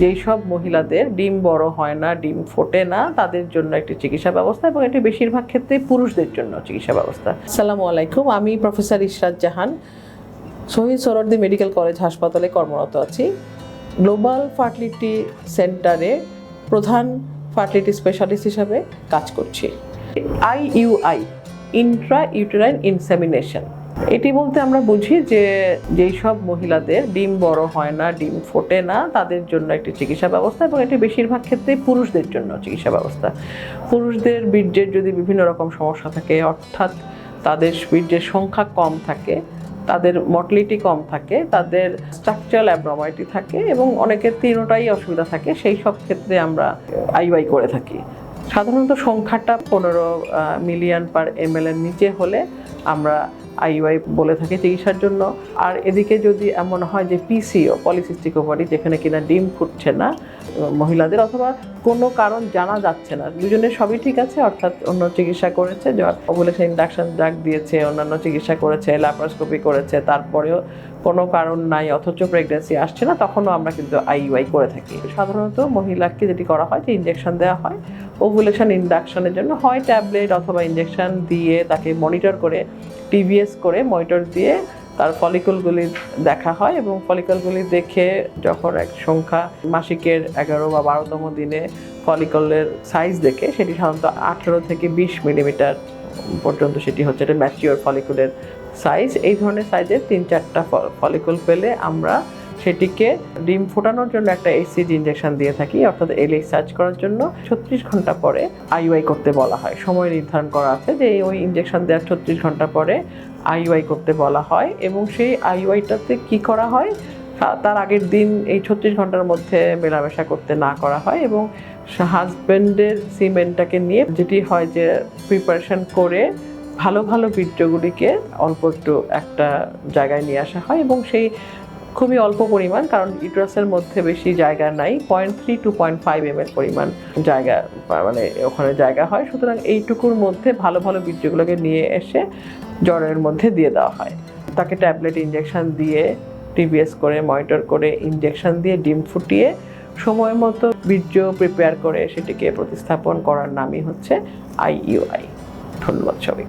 যেই সব মহিলাদের ডিম বড় হয় না ডিম ফোটে না তাদের জন্য একটি চিকিৎসা ব্যবস্থা এবং এটি বেশিরভাগ ক্ষেত্রেই পুরুষদের জন্য চিকিৎসা ব্যবস্থা। আসসালামু আলাইকুম আমি professor Ishrat Jahan Shaheed Suhrawardy medical college হাসপাতালে কর্মরত আছি। গ্লোবাল ফার্টিলিটি সেন্টারে প্রধান ফার্টিলিটি স্পেশালিস্ট হিসাবে কাজ করছি। IUI intra uterine insemination. এটি বলতে আমরা বুঝি যে যেই সব মহিলাদের ডিম বড় হয় না, ডিম ফোটে না, তাদের জন্য একটি চিকিৎসা ব্যবস্থা এবং এটি বেশিরভাগ ক্ষেত্রেই পুরুষদের জন্য চিকিৎসা ব্যবস্থা। পুরুষদের বীর্যের যদি বিভিন্ন রকম সমস্যা থাকে, অর্থাৎ তাদের বীর্যের সংখ্যা কম থাকে, তাদের মর্টিলিটি কম থাকে, তাদের স্ট্রাকচারাল অ্যাবনর্মালিটি থাকে এবং অনেকের তিনোটাই অসুবিধা থাকে, সেই সব ক্ষেত্রে আমরা আইওয়াই করে থাকি। সাধারণত সংখ্যাটা পনেরো মিলিয়ন পার এম এর নিচে হলে আমরা আইওয়াই বলে থাকে চিকিৎসার জন্য। আর এদিকে যদি এমন হয় যে পিসিও, পলিসিস্টিক ওভারি, যেখানে কিনা ডিম ফুটছে না মহিলাদের, অথবা কোনো কারণ জানা যাচ্ছে না, দুজনের সবই ঠিক আছে, অর্থাৎ অন্য চিকিৎসা করেছে ওভুলেশন ইন্ডাকশন ড্রাগ দিয়েছে, অন্যান্য চিকিৎসা করেছে, ল্যাপারোস্কোপি করেছে, তারপরেও কোনো কারণ নাই, অথচ প্রেগনেন্সি আসছে না, তখনও আমরা কিন্তু আইইউআই করে থাকি। সাধারণত মহিলাকে যেটি করা হয়, যে ইঞ্জেকশন দেওয়া হয় ওভুলেশন ইন্ডাকশনের জন্য হয় ট্যাবলেট অথবা ইঞ্জেকশন দিয়ে তাকে মনিটর করে টিভিএস করে মনিটর দিয়ে তার ফলিকলগুলি দেখা হয় এবং ফলিকলগুলি দেখে যখন এক সংখ্যা মাসিকের এগারো বা বারোতম দিনে ফলিকলের সাইজ দেখে, সেটি সাধারণত আঠেরো থেকে বিশ মিলিমিটার পর্যন্ত সেটি হচ্ছে, এটা ম্যাচিওর ফলিকুলের সাইজ এই ধরনের সাইজের তিন চারটা ফলিকল পেলে আমরা সেটিকে ডিম ফোটানোর জন্য একটা এসিজি ইঞ্জেকশন দিয়ে থাকি, অর্থাৎ এলএই সার্চ করার জন্য। ছত্রিশ ঘণ্টা পরে আইওআই করতে বলা হয়। সময় নির্ধারণ করা আছে যে ওই ইঞ্জেকশন দেওয়ার ছত্রিশ ঘণ্টা পরে আইওআই করতে বলা হয় এবং সেই আইওআইটাতে কি করা হয়? তার আগের দিন এই ছত্রিশ ঘণ্টার মধ্যে মেলামেশা করতে না করা হয় এবং হাজব্যান্ডের সিমেন্টটাকে নিয়ে যেটি হয় যে প্রিপারেশন করে ভালো ভালো বীর্যগুলিকে অল্প একটু একটা জায়গায় নিয়ে আসা হয় এবং সেই খুবই অল্প পরিমাণ, কারণ ইউট্রাসের মধ্যে বেশি জায়গা নাই point three to point five M এর পরিমাণ জায়গা মানে ওখানে জায়গা হয়। সুতরাং এইটুকুর মধ্যে ভালো ভালো বীর্যগুলোকে নিয়ে এসে জ্বরের মধ্যে দিয়ে দেওয়া হয়। তাকে ট্যাবলেট ইঞ্জেকশন দিয়ে টিভিএস করে মনিটর করে ইঞ্জেকশন দিয়ে ডিম ফুটিয়ে সময় মতো বীর্য প্রিপেয়ার করে সেটিকে প্রতিস্থাপন করার নামই হচ্ছে আইইউআই ধন্যবাদ সবাই